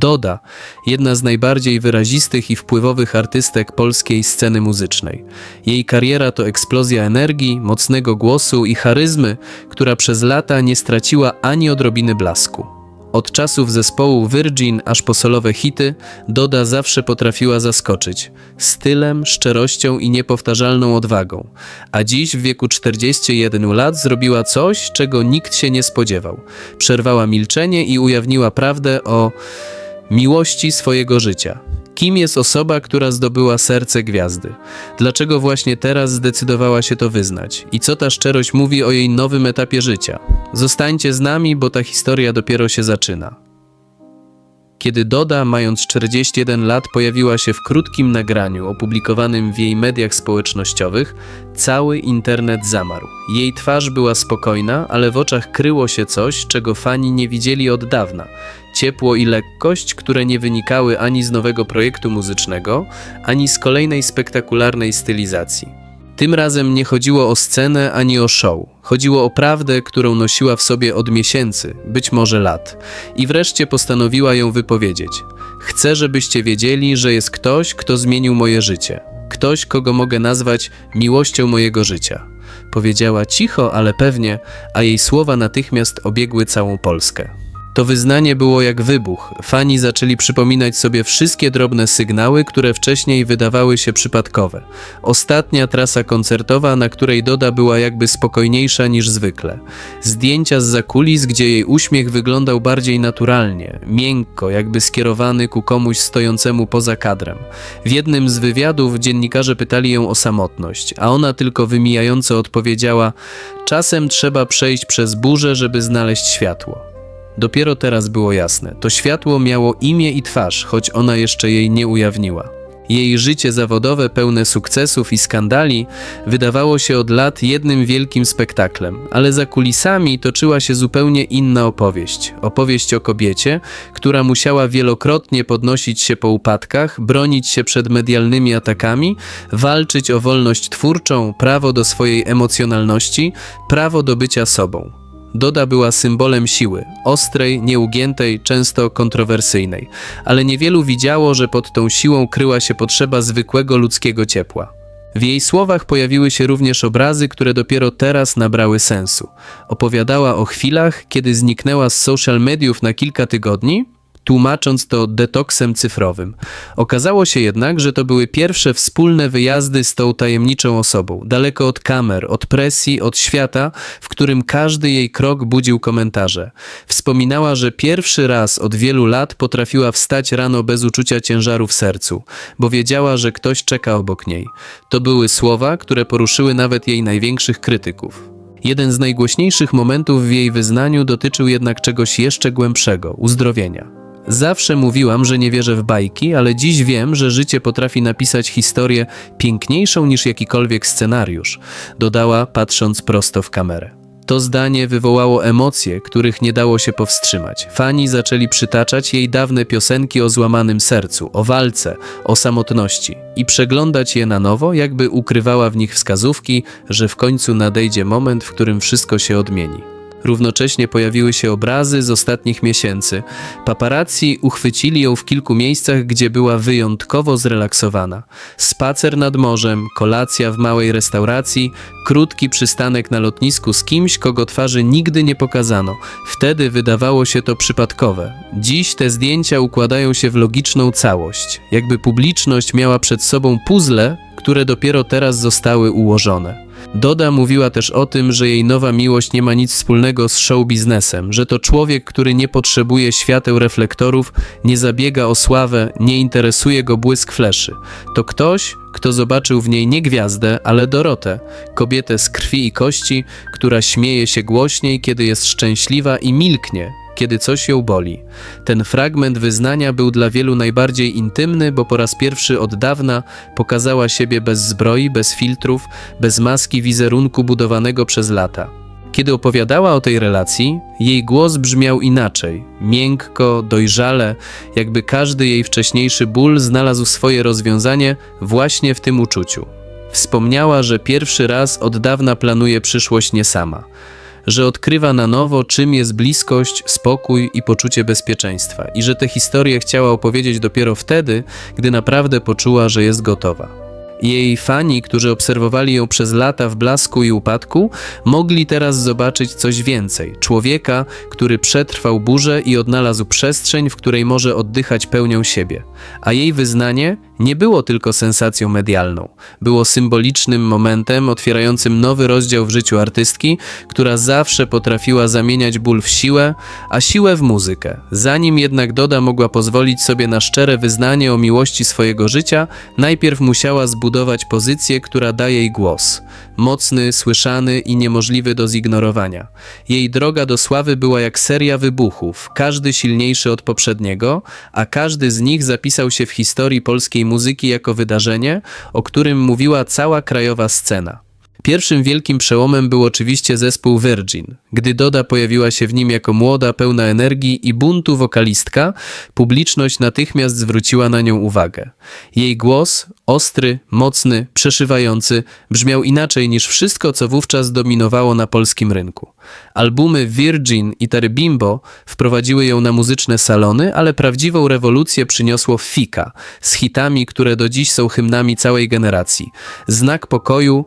Doda, jedna z najbardziej wyrazistych i wpływowych artystek polskiej sceny muzycznej. Jej kariera to eksplozja energii, mocnego głosu i charyzmy, która przez lata nie straciła ani odrobiny blasku. Od czasów zespołu Virgin aż po solowe hity, Doda zawsze potrafiła zaskoczyć stylem, szczerością i niepowtarzalną odwagą. A dziś w wieku 41 lat zrobiła coś, czego nikt się nie spodziewał. Przerwała milczenie i ujawniła prawdę o miłości swojego życia. Kim jest osoba, która zdobyła serce gwiazdy? Dlaczego właśnie teraz zdecydowała się to wyznać? I co ta szczerość mówi o jej nowym etapie życia? Zostańcie z nami, bo ta historia dopiero się zaczyna. Kiedy Doda, mając 41 lat, pojawiła się w krótkim nagraniu opublikowanym w jej mediach społecznościowych, cały internet zamarł. Jej twarz była spokojna, ale w oczach kryło się coś, czego fani nie widzieli od dawna. Ciepło i lekkość, które nie wynikały ani z nowego projektu muzycznego, ani z kolejnej spektakularnej stylizacji. Tym razem nie chodziło o scenę ani o show. Chodziło o prawdę, którą nosiła w sobie od miesięcy, być może lat. I wreszcie postanowiła ją wypowiedzieć. Chcę, żebyście wiedzieli, że jest ktoś, kto zmienił moje życie. Ktoś, kogo mogę nazwać miłością mojego życia. Powiedziała cicho, ale pewnie, a jej słowa natychmiast obiegły całą Polskę. To wyznanie było jak wybuch. Fani zaczęli przypominać sobie wszystkie drobne sygnały, które wcześniej wydawały się przypadkowe. Ostatnia trasa koncertowa, na której Doda była jakby spokojniejsza niż zwykle. Zdjęcia z zakulis, gdzie jej uśmiech wyglądał bardziej naturalnie, miękko, jakby skierowany ku komuś stojącemu poza kadrem. W jednym z wywiadów dziennikarze pytali ją o samotność, a ona tylko wymijająco odpowiedziała: Czasem trzeba przejść przez burzę, żeby znaleźć światło. Dopiero teraz było jasne. To światło miało imię i twarz, choć ona jeszcze jej nie ujawniła. Jej życie zawodowe, pełne sukcesów i skandali, wydawało się od lat jednym wielkim spektaklem, ale za kulisami toczyła się zupełnie inna opowieść. Opowieść o kobiecie, która musiała wielokrotnie podnosić się po upadkach, bronić się przed medialnymi atakami, walczyć o wolność twórczą, prawo do swojej emocjonalności, prawo do bycia sobą. Doda była symbolem siły, ostrej, nieugiętej, często kontrowersyjnej, ale niewielu widziało, że pod tą siłą kryła się potrzeba zwykłego ludzkiego ciepła. W jej słowach pojawiły się również obrazy, które dopiero teraz nabrały sensu. Opowiadała o chwilach, kiedy zniknęła z social mediów na kilka tygodni, tłumacząc to detoksem cyfrowym. Okazało się jednak, że to były pierwsze wspólne wyjazdy z tą tajemniczą osobą, daleko od kamer, od presji, od świata, w którym każdy jej krok budził komentarze. Wspominała, że pierwszy raz od wielu lat potrafiła wstać rano bez uczucia ciężaru w sercu, bo wiedziała, że ktoś czeka obok niej. To były słowa, które poruszyły nawet jej największych krytyków. Jeden z najgłośniejszych momentów w jej wyznaniu dotyczył jednak czegoś jeszcze głębszego uzdrowienia. Zawsze mówiłam, że nie wierzę w bajki, ale dziś wiem, że życie potrafi napisać historię piękniejszą niż jakikolwiek scenariusz, dodała, patrząc prosto w kamerę. To zdanie wywołało emocje, których nie dało się powstrzymać. Fani zaczęli przytaczać jej dawne piosenki o złamanym sercu, o walce, o samotności i przeglądać je na nowo, jakby ukrywała w nich wskazówki, że w końcu nadejdzie moment, w którym wszystko się odmieni. Równocześnie pojawiły się obrazy z ostatnich miesięcy. Paparazzi uchwycili ją w kilku miejscach, gdzie była wyjątkowo zrelaksowana. Spacer nad morzem, kolacja w małej restauracji, krótki przystanek na lotnisku z kimś, kogo twarzy nigdy nie pokazano. Wtedy wydawało się to przypadkowe. Dziś te zdjęcia układają się w logiczną całość, jakby publiczność miała przed sobą puzzle, które dopiero teraz zostały ułożone. Doda mówiła też o tym, że jej nowa miłość nie ma nic wspólnego z show biznesem, że to człowiek, który nie potrzebuje świateł reflektorów, nie zabiega o sławę, nie interesuje go błysk fleszy. To ktoś, kto zobaczył w niej nie gwiazdę, ale Dorotę, kobietę z krwi i kości, która śmieje się głośniej, kiedy jest szczęśliwa i milknie, kiedy coś ją boli. Ten fragment wyznania był dla wielu najbardziej intymny, bo po raz pierwszy od dawna pokazała siebie bez zbroi, bez filtrów, bez maski wizerunku budowanego przez lata. Kiedy opowiadała o tej relacji, jej głos brzmiał inaczej, miękko, dojrzale, jakby każdy jej wcześniejszy ból znalazł swoje rozwiązanie właśnie w tym uczuciu. Wspomniała, że pierwszy raz od dawna planuje przyszłość nie sama że odkrywa na nowo, czym jest bliskość, spokój i poczucie bezpieczeństwa, i że tę historię chciała opowiedzieć dopiero wtedy, gdy naprawdę poczuła, że jest gotowa. Jej fani, którzy obserwowali ją przez lata w blasku i upadku, mogli teraz zobaczyć coś więcej. Człowieka, który przetrwał burzę i odnalazł przestrzeń, w której może oddychać pełnią siebie. A jej wyznanie nie było tylko sensacją medialną. Było symbolicznym momentem otwierającym nowy rozdział w życiu artystki, która zawsze potrafiła zamieniać ból w siłę, a siłę w muzykę. Zanim jednak Doda mogła pozwolić sobie na szczere wyznanie o miłości swojego życia, najpierw musiała zbudować pozycję, która daje jej głos. Mocny, słyszany i niemożliwy do zignorowania. Jej droga do sławy była jak seria wybuchów, każdy silniejszy od poprzedniego, a każdy z nich zapisał się w historii polskiej muzyki jako wydarzenie, o którym mówiła cała krajowa scena. Pierwszym wielkim przełomem był oczywiście zespół Virgin. Gdy Doda pojawiła się w nim jako młoda, pełna energii i buntu wokalistka, publiczność natychmiast zwróciła na nią uwagę. Jej głos, ostry, mocny, przeszywający, brzmiał inaczej niż wszystko, co wówczas dominowało na polskim rynku. Albumy Virgin i Terry Bimbo wprowadziły ją na muzyczne salony, ale prawdziwą rewolucję przyniosło Fika z hitami, które do dziś są hymnami całej generacji. Znak pokoju,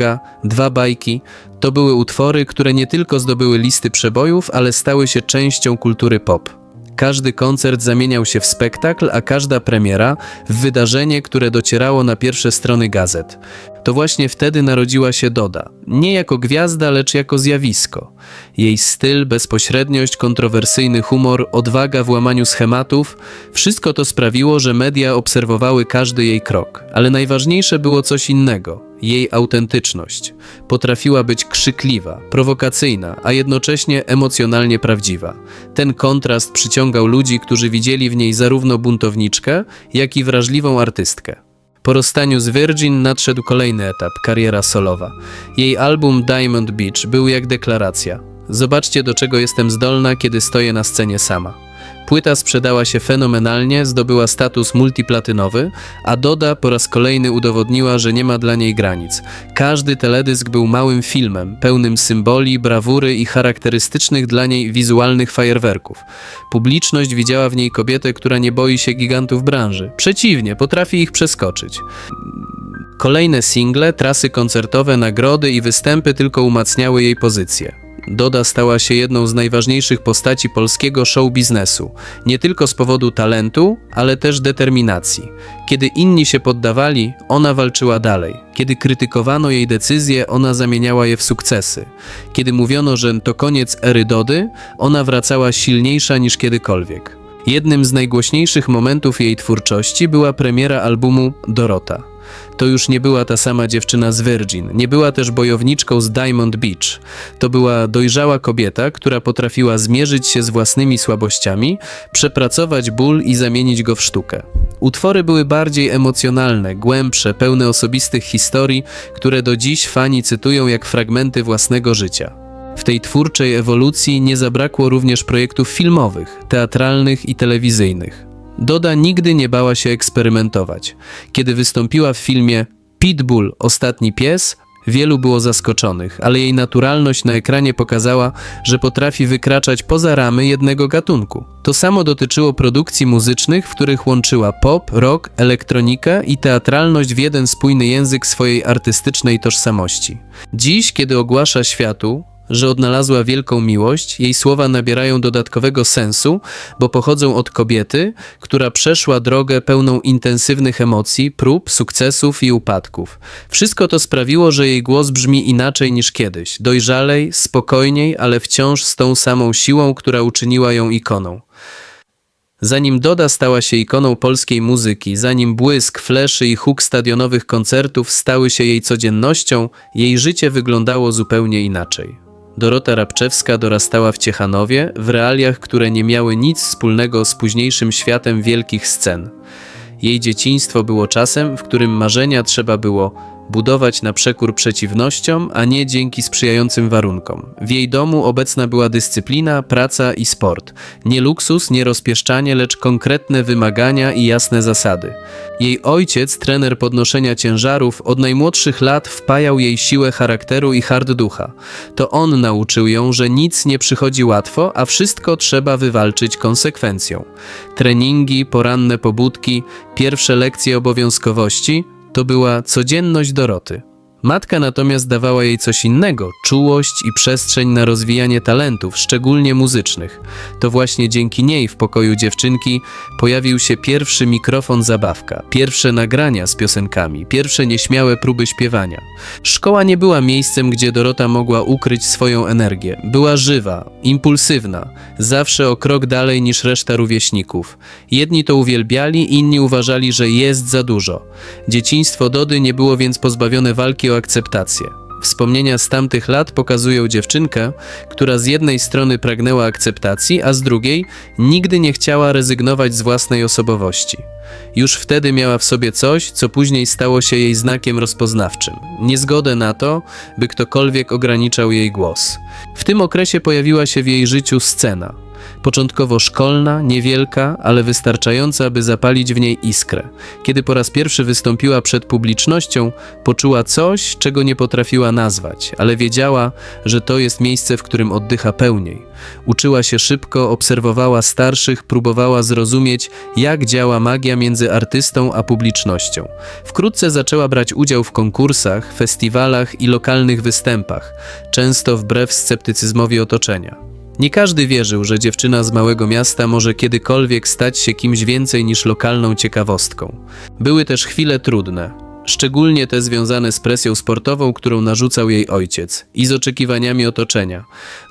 Jaga, Dwa bajki to były utwory, które nie tylko zdobyły listy przebojów, ale stały się częścią kultury pop. Każdy koncert zamieniał się w spektakl, a każda premiera w wydarzenie, które docierało na pierwsze strony gazet. To właśnie wtedy narodziła się Doda. Nie jako gwiazda, lecz jako zjawisko. Jej styl, bezpośredniość, kontrowersyjny humor, odwaga w łamaniu schematów wszystko to sprawiło, że media obserwowały każdy jej krok. Ale najważniejsze było coś innego jej autentyczność. Potrafiła być krzykliwa, prowokacyjna, a jednocześnie emocjonalnie prawdziwa. Ten kontrast przyciągał ludzi, którzy widzieli w niej zarówno buntowniczkę, jak i wrażliwą artystkę. Po rozstaniu z Virgin nadszedł kolejny etap kariera solowa. Jej album Diamond Beach był jak deklaracja. Zobaczcie, do czego jestem zdolna, kiedy stoję na scenie sama. Płyta sprzedała się fenomenalnie, zdobyła status multiplatynowy, a Doda po raz kolejny udowodniła, że nie ma dla niej granic. Każdy teledysk był małym filmem, pełnym symboli, brawury i charakterystycznych dla niej wizualnych fajerwerków. Publiczność widziała w niej kobietę, która nie boi się gigantów branży. Przeciwnie, potrafi ich przeskoczyć. Kolejne single, trasy koncertowe, nagrody i występy tylko umacniały jej pozycję. Doda stała się jedną z najważniejszych postaci polskiego show biznesu, nie tylko z powodu talentu, ale też determinacji. Kiedy inni się poddawali, ona walczyła dalej. Kiedy krytykowano jej decyzje, ona zamieniała je w sukcesy. Kiedy mówiono, że to koniec ery Dody, ona wracała silniejsza niż kiedykolwiek. Jednym z najgłośniejszych momentów jej twórczości była premiera albumu Dorota. To już nie była ta sama dziewczyna z Virgin, nie była też bojowniczką z Diamond Beach. To była dojrzała kobieta, która potrafiła zmierzyć się z własnymi słabościami, przepracować ból i zamienić go w sztukę. Utwory były bardziej emocjonalne, głębsze, pełne osobistych historii, które do dziś fani cytują jak fragmenty własnego życia. W tej twórczej ewolucji nie zabrakło również projektów filmowych, teatralnych i telewizyjnych. Doda nigdy nie bała się eksperymentować. Kiedy wystąpiła w filmie Pitbull Ostatni pies, wielu było zaskoczonych, ale jej naturalność na ekranie pokazała, że potrafi wykraczać poza ramy jednego gatunku. To samo dotyczyło produkcji muzycznych, w których łączyła pop, rock, elektronikę i teatralność w jeden spójny język swojej artystycznej tożsamości. Dziś, kiedy ogłasza światu, że odnalazła wielką miłość, jej słowa nabierają dodatkowego sensu, bo pochodzą od kobiety, która przeszła drogę pełną intensywnych emocji, prób, sukcesów i upadków. Wszystko to sprawiło, że jej głos brzmi inaczej niż kiedyś, dojrzalej, spokojniej, ale wciąż z tą samą siłą, która uczyniła ją ikoną. Zanim Doda stała się ikoną polskiej muzyki, zanim błysk, fleszy i huk stadionowych koncertów stały się jej codziennością, jej życie wyglądało zupełnie inaczej. Dorota Rabczewska dorastała w Ciechanowie, w realiach, które nie miały nic wspólnego z późniejszym światem wielkich scen. Jej dzieciństwo było czasem, w którym marzenia trzeba było budować na przekór przeciwnościom, a nie dzięki sprzyjającym warunkom. W jej domu obecna była dyscyplina, praca i sport. Nie luksus, nie rozpieszczanie, lecz konkretne wymagania i jasne zasady. Jej ojciec, trener podnoszenia ciężarów, od najmłodszych lat wpajał jej siłę charakteru i hard ducha. To on nauczył ją, że nic nie przychodzi łatwo, a wszystko trzeba wywalczyć konsekwencją. Treningi, poranne pobudki, pierwsze lekcje obowiązkowości to była codzienność Doroty. Matka natomiast dawała jej coś innego czułość i przestrzeń na rozwijanie talentów, szczególnie muzycznych. To właśnie dzięki niej w pokoju dziewczynki pojawił się pierwszy mikrofon zabawka, pierwsze nagrania z piosenkami, pierwsze nieśmiałe próby śpiewania. Szkoła nie była miejscem, gdzie Dorota mogła ukryć swoją energię. Była żywa, impulsywna, zawsze o krok dalej niż reszta rówieśników. Jedni to uwielbiali, inni uważali, że jest za dużo. Dzieciństwo Dody nie było więc pozbawione walki o akceptację. Wspomnienia z tamtych lat pokazują dziewczynkę, która z jednej strony pragnęła akceptacji, a z drugiej nigdy nie chciała rezygnować z własnej osobowości. Już wtedy miała w sobie coś, co później stało się jej znakiem rozpoznawczym niezgodę na to, by ktokolwiek ograniczał jej głos. W tym okresie pojawiła się w jej życiu scena. Początkowo szkolna, niewielka, ale wystarczająca, by zapalić w niej iskrę. Kiedy po raz pierwszy wystąpiła przed publicznością, poczuła coś, czego nie potrafiła nazwać, ale wiedziała, że to jest miejsce, w którym oddycha pełniej. Uczyła się szybko, obserwowała starszych, próbowała zrozumieć, jak działa magia między artystą a publicznością. Wkrótce zaczęła brać udział w konkursach, festiwalach i lokalnych występach, często wbrew sceptycyzmowi otoczenia. Nie każdy wierzył, że dziewczyna z małego miasta może kiedykolwiek stać się kimś więcej niż lokalną ciekawostką. Były też chwile trudne, szczególnie te związane z presją sportową, którą narzucał jej ojciec i z oczekiwaniami otoczenia.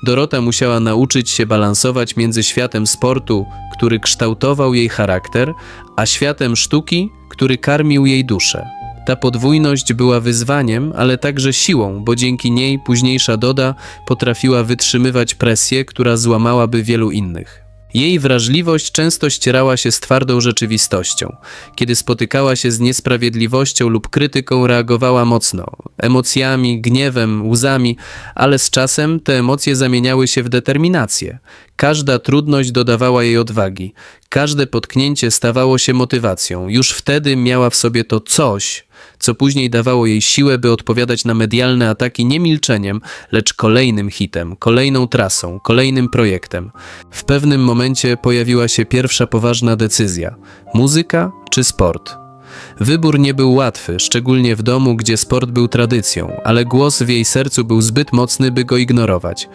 Dorota musiała nauczyć się balansować między światem sportu, który kształtował jej charakter, a światem sztuki, który karmił jej duszę. Ta podwójność była wyzwaniem, ale także siłą, bo dzięki niej późniejsza Doda potrafiła wytrzymywać presję, która złamałaby wielu innych. Jej wrażliwość często ścierała się z twardą rzeczywistością. Kiedy spotykała się z niesprawiedliwością lub krytyką, reagowała mocno emocjami, gniewem, łzami, ale z czasem te emocje zamieniały się w determinację. Każda trudność dodawała jej odwagi, każde potknięcie stawało się motywacją. Już wtedy miała w sobie to coś, co później dawało jej siłę, by odpowiadać na medialne ataki nie milczeniem, lecz kolejnym hitem, kolejną trasą, kolejnym projektem. W pewnym momencie pojawiła się pierwsza poważna decyzja: muzyka czy sport? Wybór nie był łatwy, szczególnie w domu, gdzie sport był tradycją, ale głos w jej sercu był zbyt mocny, by go ignorować.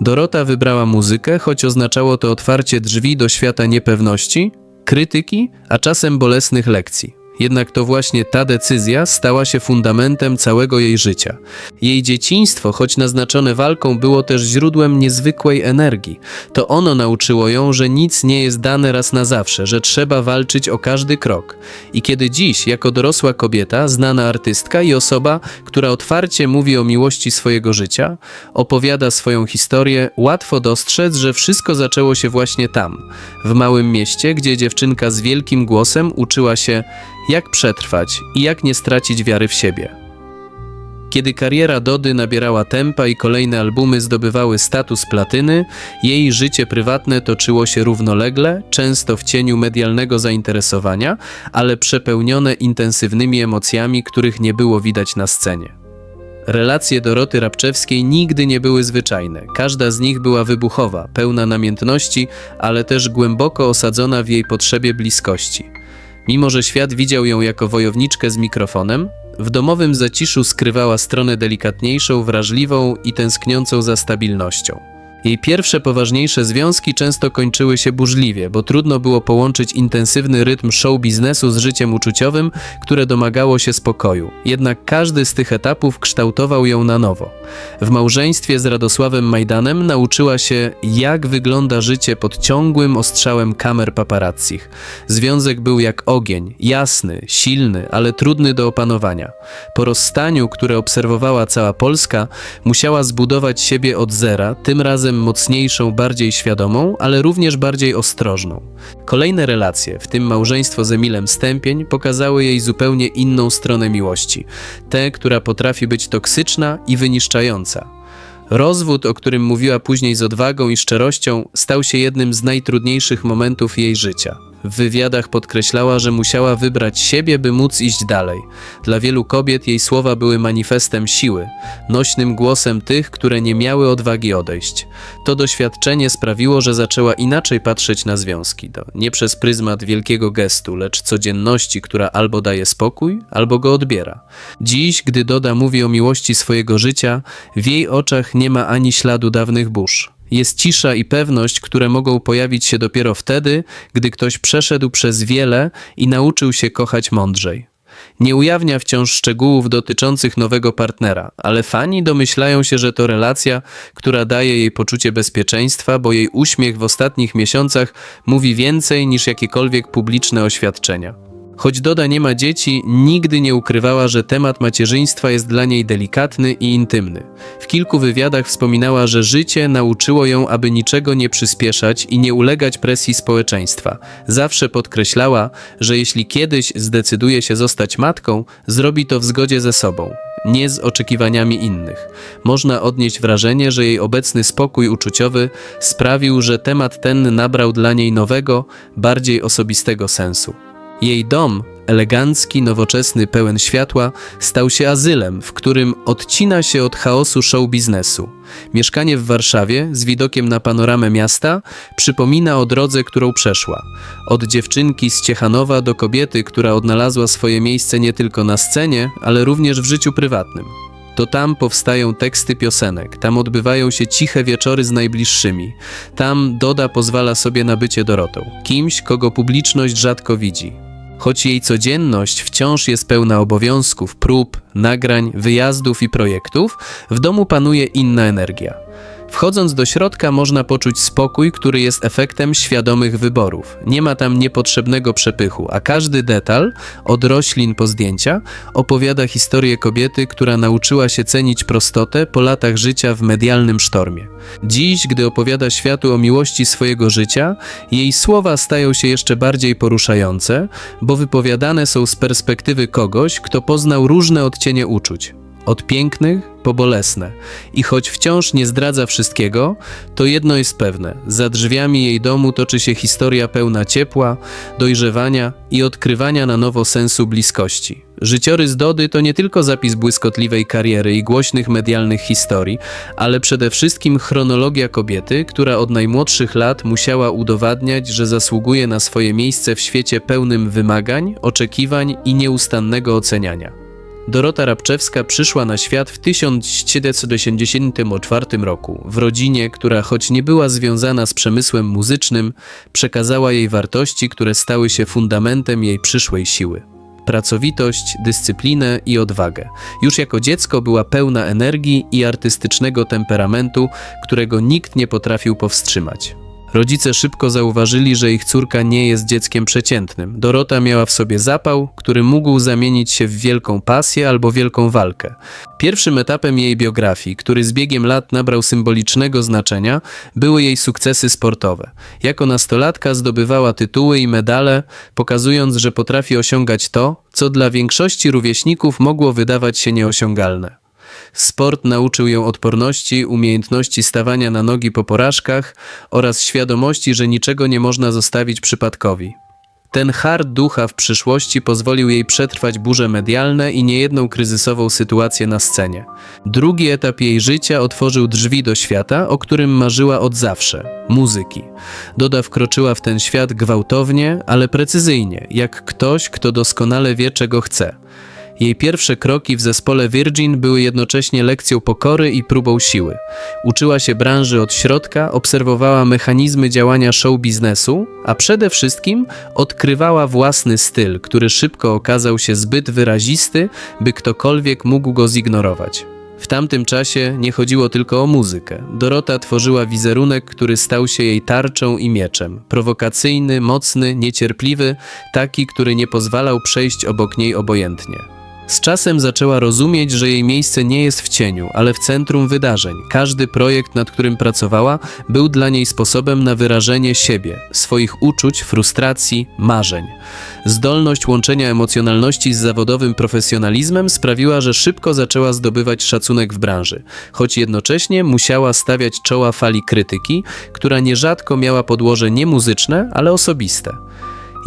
Dorota wybrała muzykę, choć oznaczało to otwarcie drzwi do świata niepewności, krytyki, a czasem bolesnych lekcji. Jednak to właśnie ta decyzja stała się fundamentem całego jej życia. Jej dzieciństwo, choć naznaczone walką, było też źródłem niezwykłej energii. To ono nauczyło ją, że nic nie jest dane raz na zawsze, że trzeba walczyć o każdy krok. I kiedy dziś, jako dorosła kobieta, znana artystka i osoba, która otwarcie mówi o miłości swojego życia, opowiada swoją historię, łatwo dostrzec, że wszystko zaczęło się właśnie tam, w małym mieście, gdzie dziewczynka z wielkim głosem uczyła się jak przetrwać i jak nie stracić wiary w siebie. Kiedy kariera Dody nabierała tempa i kolejne albumy zdobywały status platyny, jej życie prywatne toczyło się równolegle, często w cieniu medialnego zainteresowania, ale przepełnione intensywnymi emocjami, których nie było widać na scenie. Relacje Doroty Rabczewskiej nigdy nie były zwyczajne. Każda z nich była wybuchowa, pełna namiętności, ale też głęboko osadzona w jej potrzebie bliskości. Mimo, że świat widział ją jako wojowniczkę z mikrofonem, w domowym zaciszu skrywała stronę delikatniejszą, wrażliwą i tęskniącą za stabilnością. Jej pierwsze poważniejsze związki często kończyły się burzliwie, bo trudno było połączyć intensywny rytm show biznesu z życiem uczuciowym, które domagało się spokoju. Jednak każdy z tych etapów kształtował ją na nowo. W małżeństwie z Radosławem Majdanem nauczyła się, jak wygląda życie pod ciągłym ostrzałem kamer paparazzich. Związek był jak ogień, jasny, silny, ale trudny do opanowania. Po rozstaniu, które obserwowała cała Polska, musiała zbudować siebie od zera, tym razem mocniejszą, bardziej świadomą, ale również bardziej ostrożną. Kolejne relacje, w tym małżeństwo z Emilem Stępień, pokazały jej zupełnie inną stronę miłości. Tę, która potrafi być toksyczna i wyniszczająca. Rozwód, o którym mówiła później z odwagą i szczerością, stał się jednym z najtrudniejszych momentów jej życia. W wywiadach podkreślała, że musiała wybrać siebie, by móc iść dalej. Dla wielu kobiet jej słowa były manifestem siły, nośnym głosem tych, które nie miały odwagi odejść. To doświadczenie sprawiło, że zaczęła inaczej patrzeć na związki. To nie przez pryzmat wielkiego gestu, lecz codzienności, która albo daje spokój, albo go odbiera. Dziś, gdy Doda mówi o miłości swojego życia, w jej oczach nie ma ani śladu dawnych burz. Jest cisza i pewność, które mogą pojawić się dopiero wtedy, gdy ktoś przeszedł przez wiele i nauczył się kochać mądrzej. Nie ujawnia wciąż szczegółów dotyczących nowego partnera, ale fani domyślają się, że to relacja, która daje jej poczucie bezpieczeństwa, bo jej uśmiech w ostatnich miesiącach mówi więcej niż jakiekolwiek publiczne oświadczenia. Choć Doda nie ma dzieci, nigdy nie ukrywała, że temat macierzyństwa jest dla niej delikatny i intymny. W kilku wywiadach wspominała, że życie nauczyło ją, aby niczego nie przyspieszać i nie ulegać presji społeczeństwa. Zawsze podkreślała, że jeśli kiedyś zdecyduje się zostać matką, zrobi to w zgodzie ze sobą. Nie z oczekiwaniami innych. Można odnieść wrażenie, że jej obecny spokój uczuciowy sprawił, że temat ten nabrał dla niej nowego, bardziej osobistego sensu. Jej dom, elegancki, nowoczesny, pełen światła, stał się azylem, w którym odcina się od chaosu show biznesu. Mieszkanie w Warszawie, z widokiem na panoramę miasta, przypomina o drodze, którą przeszła. Od dziewczynki z Ciechanowa do kobiety, która odnalazła swoje miejsce nie tylko na scenie, ale również w życiu prywatnym. To tam powstają teksty piosenek, tam odbywają się ciche wieczory z najbliższymi. Tam Doda pozwala sobie na bycie Dorotą, kimś, kogo publiczność rzadko widzi. Choć jej codzienność wciąż jest pełna obowiązków, prób, nagrań, wyjazdów i projektów, w domu panuje inna energia. Wchodząc do środka można poczuć spokój, który jest efektem świadomych wyborów. Nie ma tam niepotrzebnego przepychu, a każdy detal, od roślin po zdjęcia, opowiada historię kobiety, która nauczyła się cenić prostotę po latach życia w medialnym sztormie. Dziś, gdy opowiada światu o miłości swojego życia, jej słowa stają się jeszcze bardziej poruszające, bo wypowiadane są z perspektywy kogoś, kto poznał różne odcienie uczuć. Od pięknych po bolesne. I choć wciąż nie zdradza wszystkiego, to jedno jest pewne: za drzwiami jej domu toczy się historia pełna ciepła, dojrzewania i odkrywania na nowo sensu bliskości. Życiorys Dody to nie tylko zapis błyskotliwej kariery i głośnych medialnych historii, ale przede wszystkim chronologia kobiety, która od najmłodszych lat musiała udowadniać, że zasługuje na swoje miejsce w świecie pełnym wymagań, oczekiwań i nieustannego oceniania. Dorota Rabczewska przyszła na świat w 1784 roku, w rodzinie, która choć nie była związana z przemysłem muzycznym, przekazała jej wartości, które stały się fundamentem jej przyszłej siły. Pracowitość, dyscyplinę i odwagę. Już jako dziecko była pełna energii i artystycznego temperamentu, którego nikt nie potrafił powstrzymać. Rodzice szybko zauważyli, że ich córka nie jest dzieckiem przeciętnym. Dorota miała w sobie zapał, który mógł zamienić się w wielką pasję albo wielką walkę. Pierwszym etapem jej biografii, który z biegiem lat nabrał symbolicznego znaczenia, były jej sukcesy sportowe. Jako nastolatka zdobywała tytuły i medale, pokazując, że potrafi osiągać to, co dla większości rówieśników mogło wydawać się nieosiągalne. Sport nauczył ją odporności, umiejętności stawania na nogi po porażkach oraz świadomości, że niczego nie można zostawić przypadkowi. Ten hard ducha w przyszłości pozwolił jej przetrwać burze medialne i niejedną kryzysową sytuację na scenie. Drugi etap jej życia otworzył drzwi do świata, o którym marzyła od zawsze muzyki. Doda wkroczyła w ten świat gwałtownie, ale precyzyjnie, jak ktoś, kto doskonale wie, czego chce. Jej pierwsze kroki w zespole Virgin były jednocześnie lekcją pokory i próbą siły. Uczyła się branży od środka, obserwowała mechanizmy działania show biznesu, a przede wszystkim odkrywała własny styl, który szybko okazał się zbyt wyrazisty, by ktokolwiek mógł go zignorować. W tamtym czasie nie chodziło tylko o muzykę. Dorota tworzyła wizerunek, który stał się jej tarczą i mieczem. Prowokacyjny, mocny, niecierpliwy, taki, który nie pozwalał przejść obok niej obojętnie. Z czasem zaczęła rozumieć, że jej miejsce nie jest w cieniu, ale w centrum wydarzeń. Każdy projekt, nad którym pracowała, był dla niej sposobem na wyrażenie siebie, swoich uczuć, frustracji, marzeń. Zdolność łączenia emocjonalności z zawodowym profesjonalizmem sprawiła, że szybko zaczęła zdobywać szacunek w branży, choć jednocześnie musiała stawiać czoła fali krytyki, która nierzadko miała podłoże nie muzyczne, ale osobiste.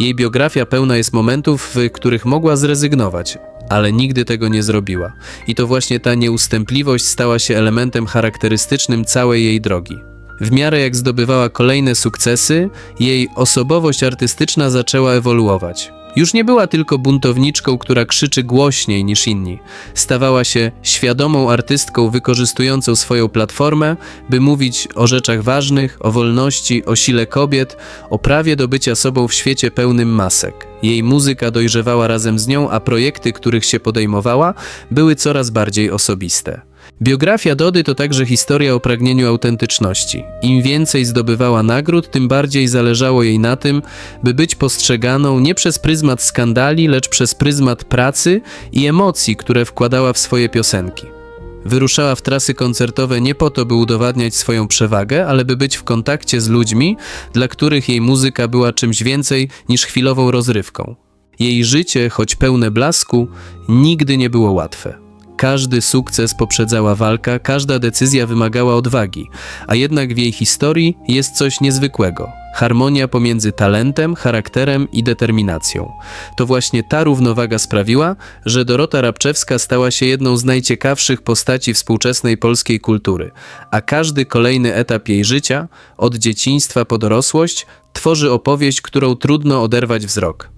Jej biografia pełna jest momentów, w których mogła zrezygnować, ale nigdy tego nie zrobiła. I to właśnie ta nieustępliwość stała się elementem charakterystycznym całej jej drogi. W miarę jak zdobywała kolejne sukcesy, jej osobowość artystyczna zaczęła ewoluować. Już nie była tylko buntowniczką, która krzyczy głośniej niż inni. Stawała się świadomą artystką wykorzystującą swoją platformę, by mówić o rzeczach ważnych, o wolności, o sile kobiet, o prawie do bycia sobą w świecie pełnym masek. Jej muzyka dojrzewała razem z nią, a projekty, których się podejmowała, były coraz bardziej osobiste. Biografia Dody to także historia o pragnieniu autentyczności. Im więcej zdobywała nagród, tym bardziej zależało jej na tym, by być postrzeganą nie przez pryzmat skandali, lecz przez pryzmat pracy i emocji, które wkładała w swoje piosenki. Wyruszała w trasy koncertowe nie po to, by udowadniać swoją przewagę, ale by być w kontakcie z ludźmi, dla których jej muzyka była czymś więcej niż chwilową rozrywką. Jej życie, choć pełne blasku, nigdy nie było łatwe. Każdy sukces poprzedzała walka, każda decyzja wymagała odwagi, a jednak w jej historii jest coś niezwykłego harmonia pomiędzy talentem, charakterem i determinacją. To właśnie ta równowaga sprawiła, że Dorota Rabczewska stała się jedną z najciekawszych postaci współczesnej polskiej kultury, a każdy kolejny etap jej życia, od dzieciństwa po dorosłość, tworzy opowieść, którą trudno oderwać wzrok.